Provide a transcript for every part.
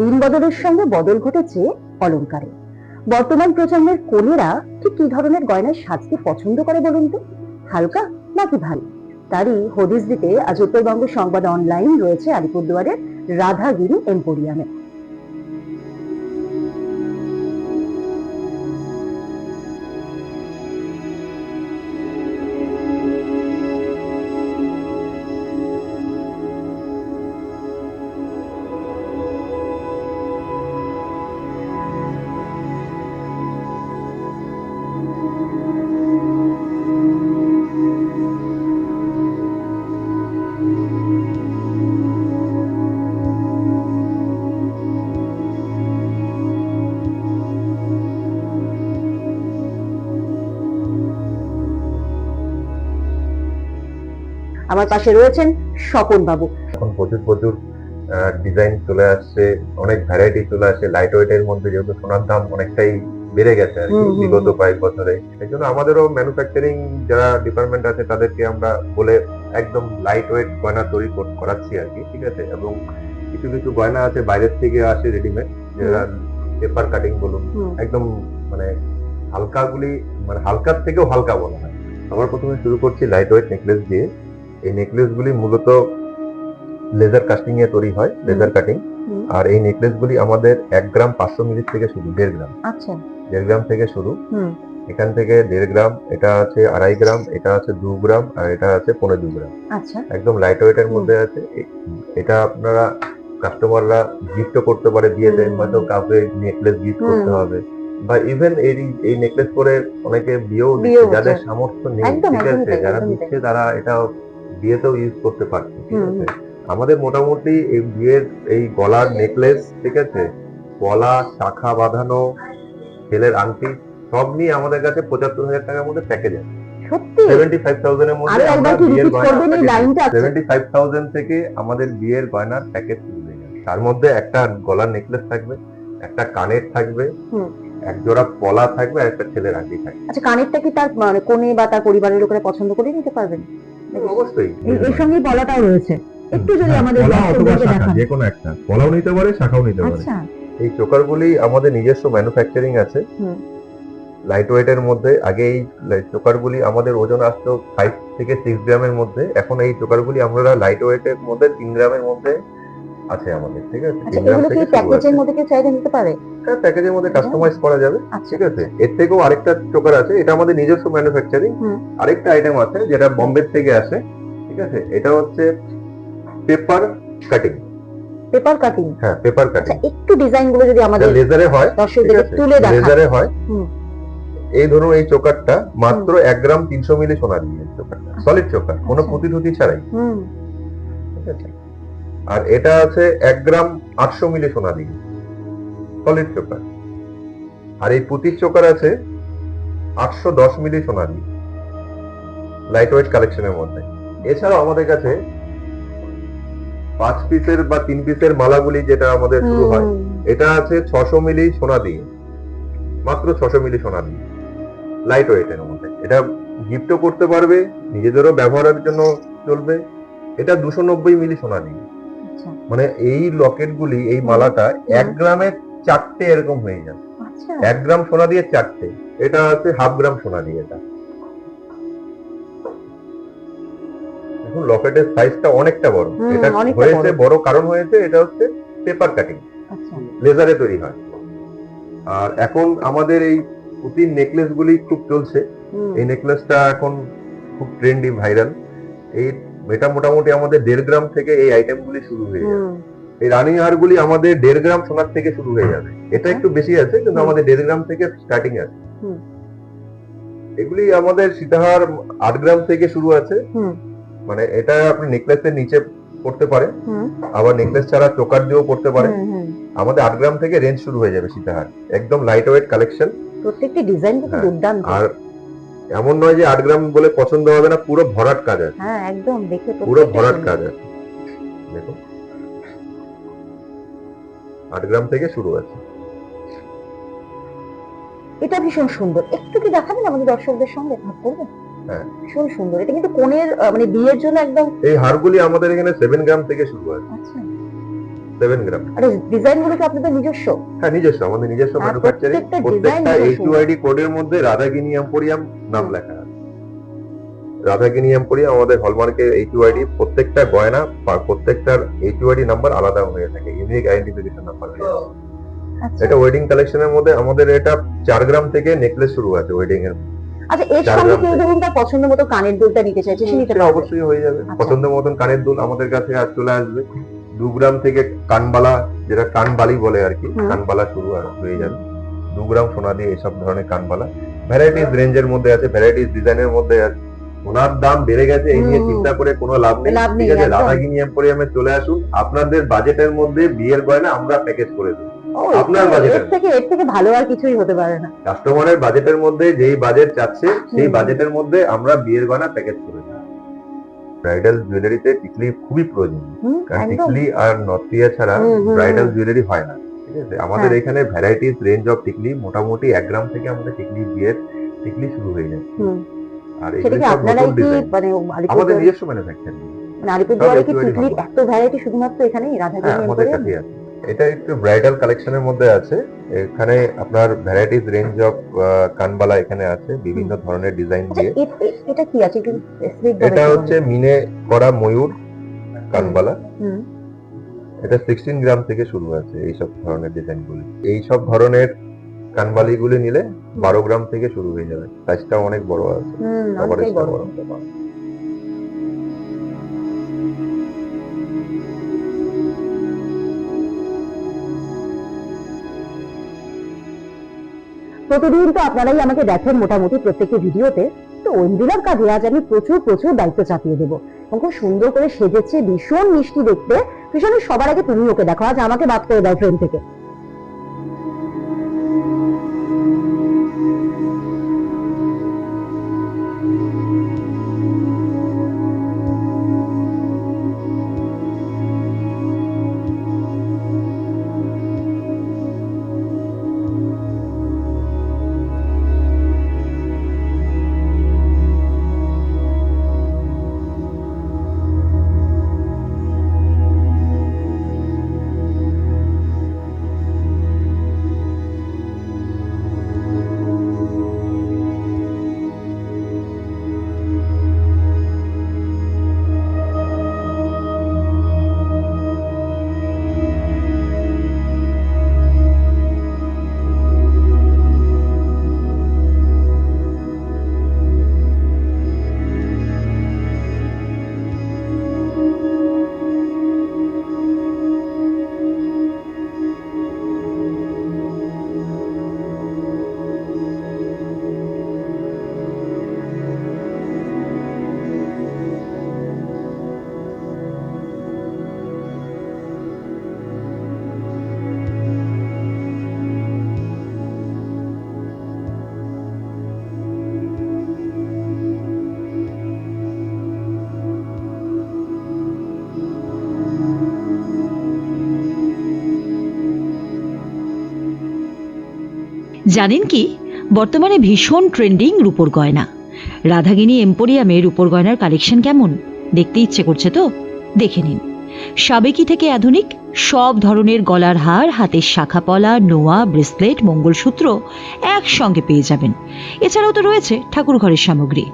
দিন বদলের সঙ্গে বদল ঘটেছে অলঙ্কারে। বর্তমান প্রজন্মের কোনেরা ঠিক কি ধরনের গয়নায় সাজতে পছন্দ করে বলুন তো? হালকা নাকি ভারী? তারই হদিস দিতে আজ উত্তরবঙ্গ সংবাদ অনলাইন রয়েছে আলিপুরদুয়ারের রাধাগিরি এম্পোরিয়ামে। আমার পাশে রয়েছেন স্বপন বাবু এখন প্রচুর প্রচুর ডিজাইন চলে আসছে অনেক ভ্যারাইটি চলে আসছে লাইট ওয়েট এর মধ্যে যেহেতু সোনার দাম অনেকটাই বেড়ে গেছে আর কি বিগত কয়েক বছরে। এই জন্য আমাদেরও ম্যানুফ্যাকচারিং যারা ডিপার্টমেন্ট আছে তাদেরকে আমরা বলে একদম লাইট ওয়েট গয়না তৈরি করাচ্ছি আর কি ঠিক আছে? এবং কিছু কিছু গয়না আছে বাইরের থেকে আসে রেডিমেড যারা পেপার কাটিং বলুন। একদম মানে হালকাগুলি মানে হালকার থেকেও হালকা বলা হয়। সবার প্রথমে শুরু করছি লাইট ওয়েট নেকলেস দিয়ে। এই নেকলেস গুলি মূলত লেজার কাস্টিং এ তৈরি হয় লেজার কাটিং আর এই নেকলেস গুলি আমাদের এক গ্রাম পাঁচশো মিলি থেকে শুরু দেড় গ্রাম। আচ্ছা। দেড় গ্রাম থেকে শুরু। এখান থেকে দেড় গ্রাম এটা আছে আড়াই গ্রাম এটা আছে দু গ্রাম আর এটা আছে পনেরো দু গ্রাম। আচ্ছা। একদম লাইট ওয়েট এর মধ্যে আছে। এটা আপনারা কাস্টমাররা গিফট করতে পারে দিয়ে দেন। হয়তো কাউকে নেকলেস গিফট করতে হবে। বা ইভেন এই এই নেকলেস পরে অনেকে বিয়েও যাদের সামর্থ্য নেই ঠিক আছে? যারা দিচ্ছে তারা এটা বিয়েতেও ইউজ করতে পারছে ঠিক আছে? আমাদের মোটামুটি এই বিয়ের এই গলার নেকলেস ঠিক আছে? গলা শাখা বাঁধানো ছেলের আংটি সব নিয়ে আমাদের কাছে পঁচাত্তর হাজার টাকার মধ্যে প্যাকেজ আছে। থেকে আমাদের বিয়ের গয়নার প্যাকেজ তার মধ্যে একটা গলার নেকলেস থাকবে একটা কানের থাকবে এক জোড়া পলা থাকবে আর একটা ছেলের আংটি থাকবে। আচ্ছা কানেরটা কি তার মানে কোনে বা তার পরিবারের লোকেরা পছন্দ করে নিতে পারবেন? অবশ্যই। এর- সঙ্গে বলাটাও রয়েছে। একটু যদি হ্যাঁ, আমাদের যে কোনো একটা। পলাও নিতে পারে শাখাও নিতে পারে। আচ্ছা। এই চোকারগুলি আমাদের নিজস্ব ম্যানুফ্যাকচারিং আছে। লাইট ওয়েট এর মধ্যে আগে এই চোকারগুলি আমাদের ওজন আসতো ফাইভ থেকে সিক্স গ্রামের মধ্যে। এখন এই চোকারগুলি আমরা লাইট ওয়েট এর মধ্যে তিন গ্রামের মধ্যে আছে আমাদের ঠিক আছে? আচ্ছা এগুলো কি প্যাকেজের মধ্যে কেউ চাইলে নিতে পারে? প্যাকেজের মধ্যে কাস্টমাইজ করা যাবে আচ্ছা। ঠিক আছে? এর থেকেও আরেকটা চোকার আছে এটা আমাদের নিজস্ব ম্যানুফ্যাকচারিং আরেকটা আইটেম আছে যেটা বোম্বে থেকে আসে ঠিক আছে? এটা হচ্ছে পেপার কাটিং পেপার কাটিং হ্যাঁ পেপার আচ্ছা কাটিং একটু ডিজাইনগুলো যদি আমাদের লেজারে হয় আছে? তুলে দেখান লেজারে হয়। এই ধরুন এই চোকারটা মাত্র এক গ্রাম তিনশো মিলি সোনা দিয়ে চোকারটা। সলিড চোকার কোনো আচ্ছা। পুঁতি টুতি ছাড়াই। হুম। ঠিক আছে? আর এটা আছে এক গ্রাম আটশো মিলি সোনা দিয়ে। সলিড চোকার আর এই পুঁতির চোকার আছে আটশো দশ মিলি সোনা দিয়ে লাইট ওয়েট কালেকশনের মধ্যে। এছাড়াও আমাদের কাছে পাঁচ পিসের বা তিন পিসের মালাগুলি যেটা আমাদের শুরু হয় এটা আছে ছশো মিলি সোনা দিয়ে মাত্র ছশো মিলি সোনা দিয়ে লাইট ওয়েটের মধ্যে। এটা গিফটও করতে পারবে নিজেদেরও ব্যবহারের জন্য চলবে। এটা দুশো নব্বই মিলি সোনা দিয়ে আচ্ছা। মানে এই লকেট গুলি এই মালাটা এক গ্রামে চারটে এরকম হয়ে যাবে। আচ্ছা। এক গ্রাম সোনা দিয়ে চারটে। এটা আছে হাফ গ্রাম সোনা দিয়ে এটা। এখন লকেটের সাইজটা অনেকটা বড়। এটা হয়েছে বড়। কারণ হয়েছে এটা হচ্ছে পেপার কাটিং আচ্ছা। লেজারে তৈরি হয়। আর এখন আমাদের এই পুতির নেকলেস গুলি খুব চলছে। এই নেকলেসটা এখন খুব ট্রেন্ডি ভাইরাল এই এটা মোটামুটি আমাদের দেড় গ্রাম থেকে এই আইটেম গুলি শুরু হয়ে হুম। এই রানী হার গুলি আমাদের দেড় গ্রাম সোনার থেকে শুরু হয়ে যাবে। এটা একটু বেশি আছে কিন্তু আমাদের দেড় গ্রাম থেকে স্টার্টিং আছে। এগুলি আমাদের সীতাহার আট গ্রাম থেকে শুরু আছে। মানে এটা আপনি নেকলেসের নিচে পড়তে পারে। আবার নেকলেস ছাড়া চোকার দিয়েও পড়তে পারে। আমাদের আট গ্রাম থেকে রেঞ্জ শুরু হয়ে যাবে সীতাহার। একদম লাইট ওয়েট কালেকশন প্রত্যেকটি ডিজাইন কিন্তু হ্যাঁ, দুর্দান্ত। আর এমন নয় যে আট গ্রাম বলে পছন্দ হবে না পুরো ভরাট কাজ আছে। হ্যাঁ একদম দেখে পুরো ভরাট কাজ আছে। দেখুন। আট গ্রাম থেকে শুরু আছে এটা ভীষণ সুন্দর। একটু কি দেখাবেন আমাদের দর্শকদের সঙ্গে? ভাগ করবেন? হ্যাঁ। ভীষণ সুন্দর। এটা কিন্তু কোনের মানে বিয়ের জন্য একদম এই হারগুলি আমাদের এখানে সেভেন গ্রাম থেকে শুরু আছে আচ্ছা। সেভেন গ্রাম আর ডিজাইনগুলো কি আপনাদের নিজস্ব? হ্যাঁ নিজস্ব। আমাদের নিজস্ব ম্যানুফ্যাকচারিং প্রত্যেকটা। এইচইউআইডি কোডের মধ্যে রাধাগিনি এম্পোরিয়াম নাম লেখা আছে রাধাগিনি এম্পোরিয়াম আমাদের হলমার্কের এইচইউআইডি প্রত্যেকটা গয়না প্রত্যেকটার এইচইউআইডি নাম্বার আলাদা হয়ে থাকে ইউনিক আইডেন্টিফিকেশন নাম্বার এটা ওয়েডিং কালেকশনের মধ্যে আমাদের এটা চার গ্রাম থেকে নেকলেস শুরু আছে ওয়েডিং এর। আচ্ছা এর সঙ্গে কেউ ধরুন তার পছন্দ মতো কানের দুলটা নিতে চাইছে সে নিতে পারবে। অবশ্যই হয়ে যাবে। আচ্ছা। পছন্দ মতন কানের দুল আমাদের কাছে আজ চলে আসবে। দু গ্রাম থেকে কানবালা যেটা কানবালি বলে আর কি। কানবালা শুরু আর- হয়ে যাবে। দু গ্রাম সোনা দিয়ে এসব ধরনের কানবালা। ভ্যারাইটিস রেঞ্জের মধ্যে আছে ভ্যারাইটিস ডিজাইনের মধ্যে আছে। ওনার দাম বেড়ে গেছে এই নিয়ে চিন্তা করে কোনো লাভ নেই। ঠিক আছে। রাধাগিনি এম্পোরিয়ামে চলে আসুন। আপনাদের বাজেটের মধ্যে বিয়ের গয়না আমরা প্যাকেজ করে দেবো। আপনার এর থেকে এর থেকে ভালো আর কিছুই হতে পারে না। কাস্টমারের বাজেটের মধ্যে যেই বাজেট চাচ্ছে সেই বাজেটের মধ্যে আমরা বিয়ের গয়না প্যাকেজ করে দিই ব্রাইডাল জুয়েলারিতে টিকলি খুবই প্রয়োজন। কারণ টিকলি আর নথিয়া ছাড়া ব্রাইডাল জুয়েলারি হয় না। ঠিক আছে আমাদের হ্যাঁ। এখানে ভ্যারাইটিস রেঞ্জ অফ টিকলি মোটামুটি এক গ্রাম থেকে আমাদের টিকলি বিয়ের টিকলি শুরু হয়ে যায়। আর সেটা কি আপনারাই কি মানে আমাদের নিজস্ব ম্যানুফ্যাকচারিং মানে আলিপুরদুয়ারে কি সব একেবারেই টিকলির ভালো। এত ভ্যারাইটি শুধুমাত্র এখানেই হ্যাঁ আমাদের কাছে আছে। এটা একটু ব্রাইডাল কালেকশনের মধ্যে আছে। এখানে আপনার ভ্যারাইটিস রেঞ্জ অফ কানবালা এখানে আছে বিভিন্ন ধরনের ডিজাইন আচ্ছা দিয়ে। এটা কি আছে? একটু এটা হচ্ছে মিনে করা ময়ূর কানবালা। এটা সিক্সটিন গ্রাম থেকে শুরু আছে এইসব ধরনের ডিজাইন গুলি। এইসব ধরনের কানবালি গুলি নিলে বারো গ্রাম থেকে শুরু হয়ে যাবে। সাইজটা অনেক বড় আছে। বড়। প্রতিদিন তো আপনারাই আমাকে দেখেন মোটামুটি প্রত্যেকটি ভিডিওতে। তো ঐন্দিলার কাঁধে আজ আমি প্রচুর প্রচুর দায়িত্ব চাপিয়ে দেবো। এবং খুব সুন্দর করে সেজেছে ভীষণ মিষ্টি দেখতে। ভীষণ সবার আগে তুমি ওকে দেখো। আজ আমাকে বাদ করে দাও ট্রেন থেকে। জানেন কি? বর্তমানে ভীষণ ট্রেন্ডিং রূপোর গয়না। রাধাগিনী এম্পোরিয়ামে রূপোর গয়নার কালেকশন কেমন? দেখতে ইচ্ছে করছে তো? দেখে নিন। সাবেকি থেকে আধুনিক, সব ধরনের গলার হার, হাতের শাখা পলা নোয়া, ব্রেসলেট, মঙ্গলসূত্র একসঙ্গে পেয়ে যাবেন। এছাড়াও তো রয়েছে ঠাকুর ঘরের সামগ্রী।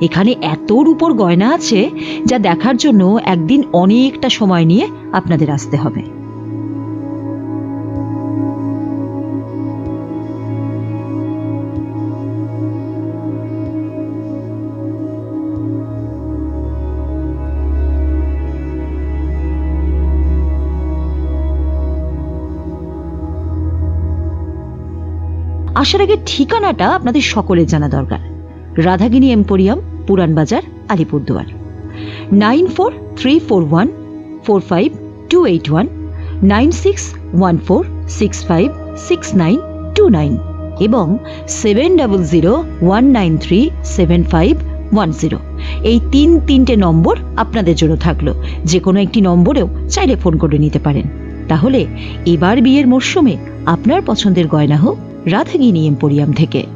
এখানে এত রূপোর গয়না আছে যা দেখার জন্য একদিন অনেকটা সময় নিয়ে আপনাদের আসতে হবে। আসার আগে ঠিকানাটা আপনাদের সকলের জানা দরকার। Radhagini emporium, Puran Bazar, Alipurduar. Nine four three four one four five two eight one, nine six one four six five six nine two nine এবং seven double zero one nine three seven five one zero. এই তিন তিনটে নম্বর আপনাদের জন্য থাকল। যে কোনো একটি নম্বরেও চাইলে ফোন করে নিতে পারেন। তাহলে এবার বিয়ের মরশুমে আপনার পছন্দের গয়না হোক রাধাগিনী এম্পোরিয়াম থেকে।